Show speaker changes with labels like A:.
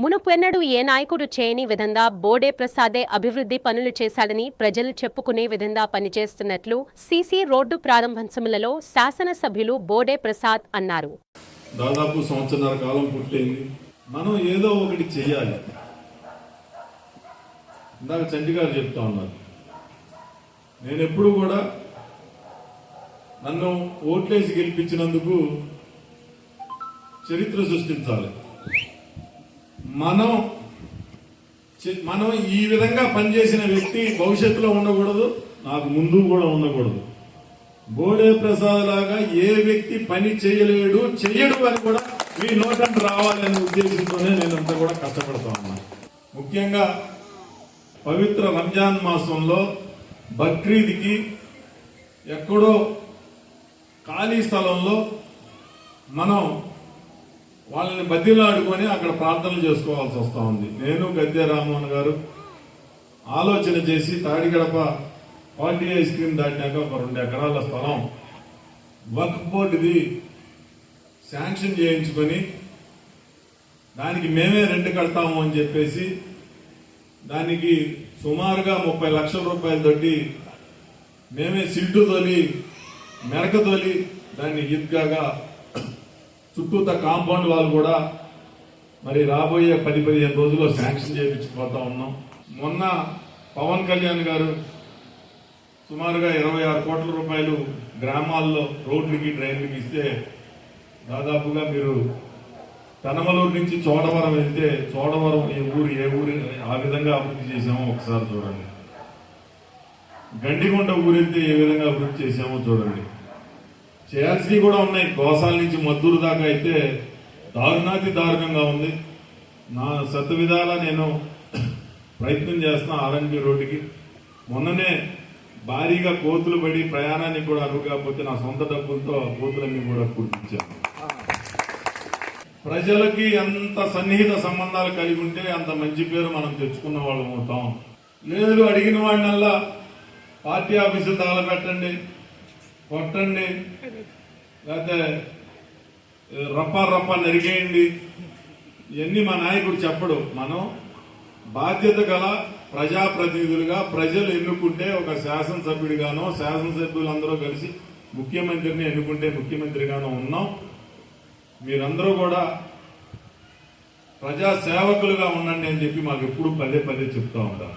A: మునుపెన్నడూ ఏ నాయకుడు చేయని విధంగా బోడే ప్రసాదే అభివృద్ధి పనులు చేశాడని ప్రజలు చెప్పుకునే విధంగా పనిచేస్తున్నట్లు సీసీ రోడ్డు ప్రారంభోత్సవంలో శాసనసభ్యులు బోడే ప్రసాద్ అన్నారు.
B: దాదాపు సంవత్సరాల కాలం పుట్టింది. మనం ఏదో ఒకటి చేయాలి ఇందాక చంటి గారు చెప్తా ఉన్నారు. నేను ఎప్పుడు కూడా నన్ను ఓట్లేసి గెలిపించినందుకు చరిత్ర సృష్టించాలి. మనం మనం ఈ విధంగా పనిచేసిన వ్యక్తి భవిష్యత్తులో ఉండకూడదు. నాకు ముందు కూడా ఉండకూడదు. బోడే ప్రసాద్ లాగా ఏ వ్యక్తి పని చేయలేడు చెయ్యడు అని కూడా మీ నోటంట రావాలనే ఉద్దేశంతోనే నేను అంతా కూడా కష్టపడతా ఉన్నాను ముఖ్యంగా పవిత్ర రంజాన్ మాసంలో బక్రీద్కి ఎక్కడో ఖాళీ స్థలంలో మనం వాళ్ళని బదిలాడుకొని అక్కడ ప్రార్థనలు చేసుకోవాల్సి వస్తూ ఉంది. నేను గద్దె రామ్మోహన్ గారు ఆలోచన చేసి తాడిగడప క్వాలిటీ ఐస్ క్రీమ్ దాటినాక ఒక రెండు ఎకరాల స్థలం వర్క్ బోర్డుది శాంక్షన్ చేయించుకొని దానికి మేమే రెంట్ కడతాము అని చెప్పేసి దానికి సుమారుగా ముప్పై లక్షల రూపాయలతోటి మేమే సిల్టు తోలి మెరక తోలి దాన్ని ఈద్గాగా చుట్టూత కాంపౌండ్ వాళ్ళు కూడా మరి రాబోయే పది పదిహేను రోజుల్లో శాంక్షన్ చేయించిపోతా ఉన్నాం. మొన్న పవన్ కళ్యాణ్ గారు సుమారుగా ఇరవై ఆరు కోట్ల రూపాయలు గ్రామాల్లో రోడ్లకి డ్రైన్లకి ఇస్తే దాదాపుగా మీరు తనమలూరు నుంచి చోడవరం వెళ్తే చోడవరం ఏ ఊరు ఏ ఊరు ఆ విధంగా అభివృద్ధి చేశామో ఒకసారి చూడండి. గండికొండ ఊరు వెళ్తే ఏ విధంగా అభివృద్ధి చేశామో చూడండి. చేయాల్సినవి కూడా ఉన్నాయి. గోసాల నుంచి మద్దూరు దాకా అయితే దారుణాతి దారుణంగా ఉంది. నా సత్ విధాల నేను ప్రయత్నం చేస్తున్నా ఆర్ఎన్బి రోడ్డుకి. మొన్ననే భారీగా కోతులు పడి ప్రయాణానికి కూడా అరువు కాకపోతే నా సొంత డబ్బులతో ఆ కోతులన్నీ కూడా కుడిపించాను ప్రజలకి ఎంత సన్నిహిత సంబంధాలు కలిగి ఉంటే అంత మంచి పేరు మనం తెచ్చుకున్న వాళ్ళం అవుతాం. లేదు అడిగిన వాడినల్లా పార్టీ ఆఫీసులు తగలబెట్టండి. కొట్టండి. లేకపోతే రప్ప రప్ప నరికేయండి ఇవన్నీ మా నాయకుడు చెప్పడు. మనం బాధ్యత గల ప్రజాప్రతినిధులుగా ప్రజలు ఎన్నుకుంటే ఒక శాసనసభ్యుడిగానో శాసనసభ్యులందరూ కలిసి ముఖ్యమంత్రిని ఎన్నుకుంటే ముఖ్యమంత్రిగానో ఉన్నాం. మీరందరూ కూడా ప్రజా సేవకులుగా ఉండండి అని చెప్పి మాకు ఎప్పుడు పదే పదే చెప్తా ఉంటారు.